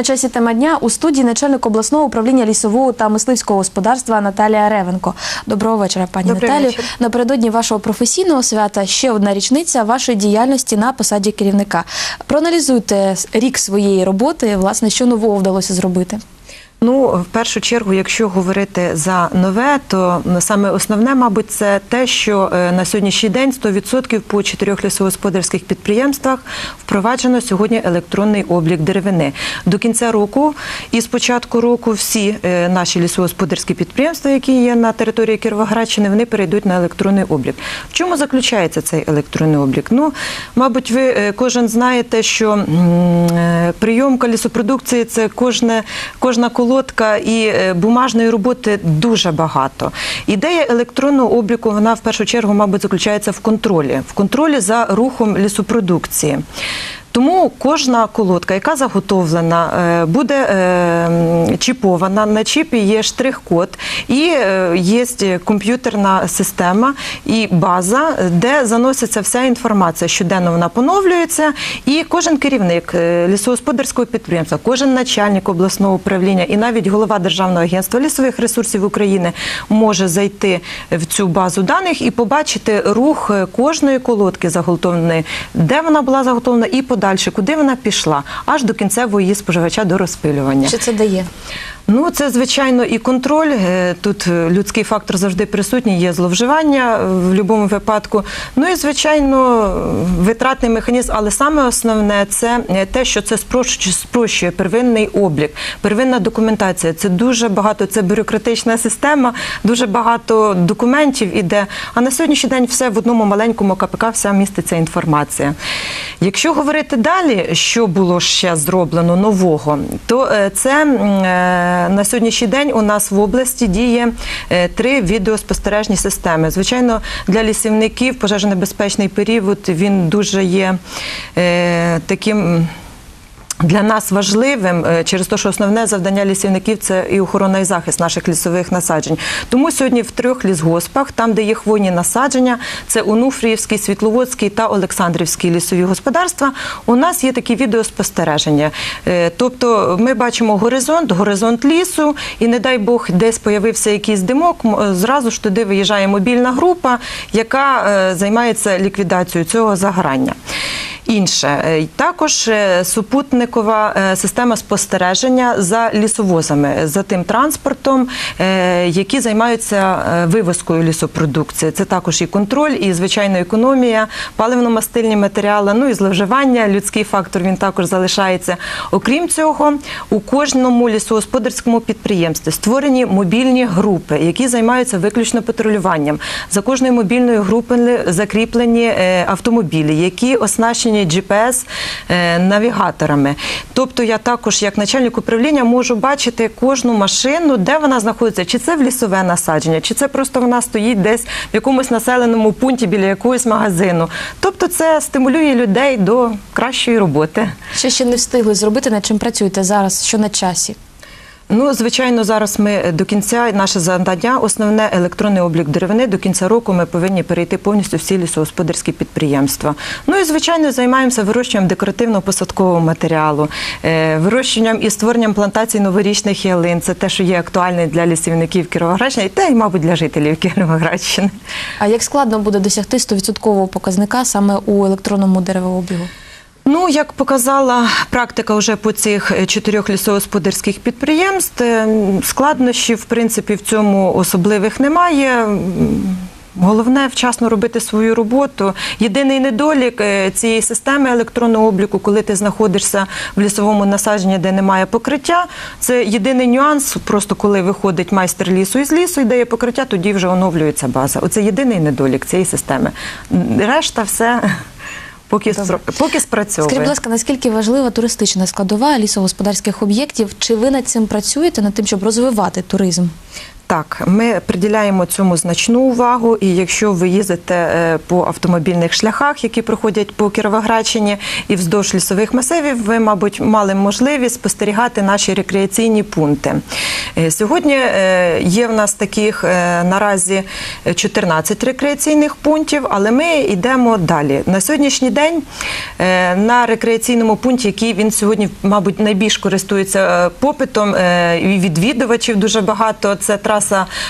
На часі тема дня у студії начальник обласного управління лісового та мисливського господарства Наталія Ревенко. Доброго вечора, пані Добрий Наталію. вечір. Напередодні вашого професійного свята ще одна річниця вашої діяльності на посаді керівника. Проаналізуйте рік своєї роботи. Власне, що нового вдалося зробити. Ну, в першу чергу, якщо говорити за нове, то саме основне, мабуть, це те, що е, на сьогоднішній день 100% по чотирьох лісогосподарських підприємствах впроваджено сьогодні електронний облік деревини. До кінця року і з початку року всі е, наші лісогосподарські підприємства, які є на території Кіровоградщини, вони перейдуть на електронний облік. В чому заключається цей електронний облік? Ну, мабуть, ви е, кожен знаєте, що прийомка лісопродукції це кожне, кожна колодка і е, бумажної роботи дуже багато. Ідея електронного обліку, вона в першу чергу, мабуть, заключається в контролі, в контролі за рухом лісопродукції. Тому кожна колодка, яка заготовлена, е, буде е, чіпована. На чіпі є штрих-код і е, є комп'ютерна система і база, де заноситься вся інформація. Щоденно вона поновлюється, і кожен керівник лісогосподарського підприємства, кожен начальник обласного управління і навіть голова Державного агентства лісових ресурсів України може зайти в цю базу даних і побачити рух кожної колодки заготовленої, де вона була заготовлена, і подальше, куди вона пішла, аж до кінцевого її споживача до розпилювання. Що це дає? Ну, це звичайно і контроль. Е, Тут е, людський фактор завжди присутній, є зловживання е, в будь-якому випадку. Ну і звичайно, витратний механізм, але саме основне це те, що це спрощує, первинний облік, первинна документація. Це дуже багато, це бюрократична система, дуже багато документів іде. А на сьогоднішній день все в одному маленькому КПК вся міститься інформація. Якщо говорити далі, що було ще зроблено нового, то це на сьогоднішній день у нас в області діє е, три відеоспостережні системи. Звичайно, для лісівників пожежонебезпечний період він дуже є е, таким. Для нас важливим е, через те, що основне завдання лісівників це і охорона і захист наших лісових насаджень. Тому сьогодні в трьох лісгоспах, там де є хвойні насадження, це Онуфріївський, Світловодський та Олександрівський лісові господарства. У нас є такі відеоспостереження. Е, Тобто ми бачимо горизонт, горизонт лісу, і не дай Бог, десь появився якийсь димок. Зразу ж туди виїжджає мобільна група, яка е, займається ліквідацією цього загорання. Інше Е, також е, супутникова е, система спостереження за лісовозами, за тим транспортом, які займаються вивозкою лісопродукції. Це також і контроль, і звичайно економія, паливно-мастильні матеріали, ну і зловживання. Людський фактор він також залишається. Окрім цього, у кожному лісогосподарському підприємстві створені мобільні групи, які займаються виключно патрулюванням. За кожною мобільною групою закріплені автомобілі, які оснащені GPS е, навігаторами. Тобто я також, як начальник управління, можу бачити кожну машину, де вона знаходиться, чи це в лісове насадження, чи це просто вона стоїть десь в якомусь населеному пункті біля якогось магазину. Тобто, це стимулює людей до кращої роботи. Що ще не встигли зробити, над чим працюєте зараз, що на часі? Ну, звичайно, зараз ми до кінця наше завдання, основне електронний облік деревини. До кінця року ми повинні перейти повністю всі лісогосподарські підприємства. Ну і звичайно, займаємося вирощуванням декоративно-посадкового матеріалу, е, вирощуванням і створенням плантацій новорічних ялин. Це те, що є актуальне для лісівників Кіровоградщини, та й, мабуть, для жителів Кіровоградщини. А як складно буде досягти 100% показника саме у електронному деревообігу? Ну, як показала практика вже по цих е, чотирьох лісогосподарських підприємств, е, складнощів, в принципі, в цьому особливих немає. Головне вчасно робити свою роботу. Єдиний недолік е, цієї системи електронного обліку, коли ти знаходишся в лісовому насадженні, де немає покриття, це єдиний нюанс. Просто коли виходить майстер лісу із лісу і дає покриття, тоді вже оновлюється база. Оце єдиний недолік цієї системи. Решта все поки, Добре. поки спрацьовує. Скажіть, будь ласка, наскільки важлива туристична складова лісогосподарських об'єктів? Чи ви над цим працюєте, над тим, щоб розвивати туризм? Так, ми приділяємо цьому значну увагу, і якщо ви їздите е, по автомобільних шляхах, які проходять по Кіровоградщині і вздовж лісових масивів, ви, мабуть, мали можливість спостерігати наші рекреаційні пункти. Е, Сьогодні е, є в нас таких наразі 14 рекреаційних пунктів, але ми йдемо далі. На сьогоднішній день на рекреаційному пункті, який він сьогодні, мабуть, найбільш користується попитом і відвідувачів дуже багато. Це траса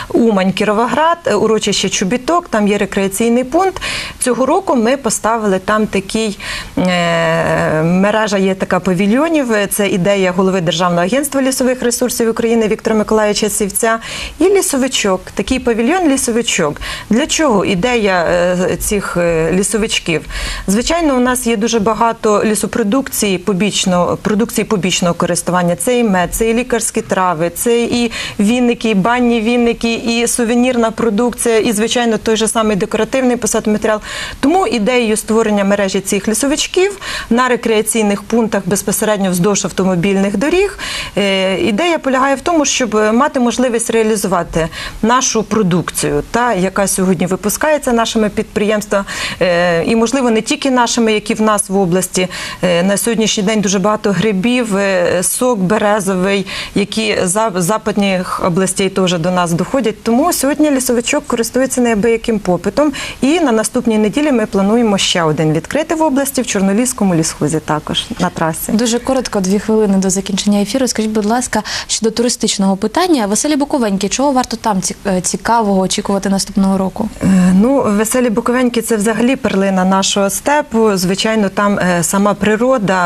Умань-Кіровоград, е, урочище Чубіток. Там є рекреаційний пункт. Цього року ми поставили там такий е, мережа. Є така павільйонів. Це ідея голови Державного агентства лісових ресурсів України Віктора Миколаївича Сівця. І лісовичок. Такий павільйон лісовичок. Для чого ідея е, цих лісовичків? Звичайно, у нас є дуже багато лісопродукції побічного продукції побічного користування. Це і мед, це і лікарські трави, це і вінники, і банні вінники, і сувенірна продукція, і звичайно той же самий декоративний посадматеріал. Тому ідеєю створення мережі цих лісовичків на рекреаційних пунктах безпосередньо вздовж автомобільних доріг. е, Ідея полягає в тому, щоб мати можливість реалізувати нашу продукцію, та яка сьогодні випускається нашими підприємствами, е, і можливо не тільки нашими, які в нас в області. Е, На сьогоднішній день дуже багато грибів, сок березовий, які западних областей теж до нас доходять. Тому сьогодні лісовичок користується неабияким попитом. І на наступній неділі ми плануємо ще один відкрити в області в Чорноліському лісхозі також на трасі. Дуже коротко, дві хвилини до закінчення ефіру. Скажіть, будь ласка, щодо туристичного питання, веселі Буковеньки, чого варто там е, цікавого очікувати наступного року? Е, Ну, веселі Буковеньки це взагалі перлина нашого степу. Звичайно, там е, сама природа.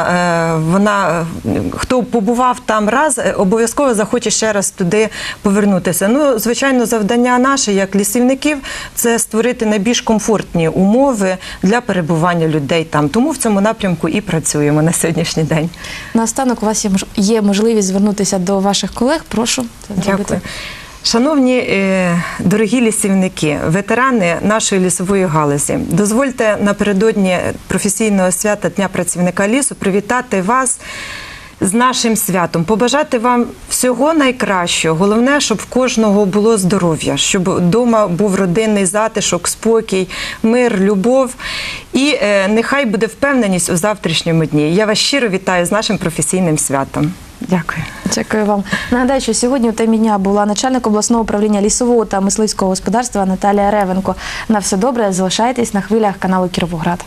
Вона хто побував там раз, обов'язково захоче ще раз туди повернутися. Ну, звичайно, завдання наше, як лісівників, це створити найбільш комфортні умови для перебування людей там. Тому в цьому напрямку і працюємо на сьогоднішній день. Наостанок у вас є можливість звернутися до ваших колег. Прошу це зробити. Дякую. Шановні е, дорогі лісівники, ветерани нашої лісової галузі, дозвольте напередодні професійного свята Дня працівника лісу привітати вас з нашим святом, побажати вам всього найкращого. Головне, щоб в кожного було здоров'я, щоб вдома був родинний затишок, спокій, мир, любов. І е, нехай буде впевненість у завтрашньому дні. Я вас щиро вітаю з нашим професійним святом. Дякую. Дякую вам. Нагадаю, що сьогодні у темі дня була начальник обласного управління лісового та мисливського господарства Наталія Ревенко. На все добре, залишайтесь на хвилях каналу Кіровоград.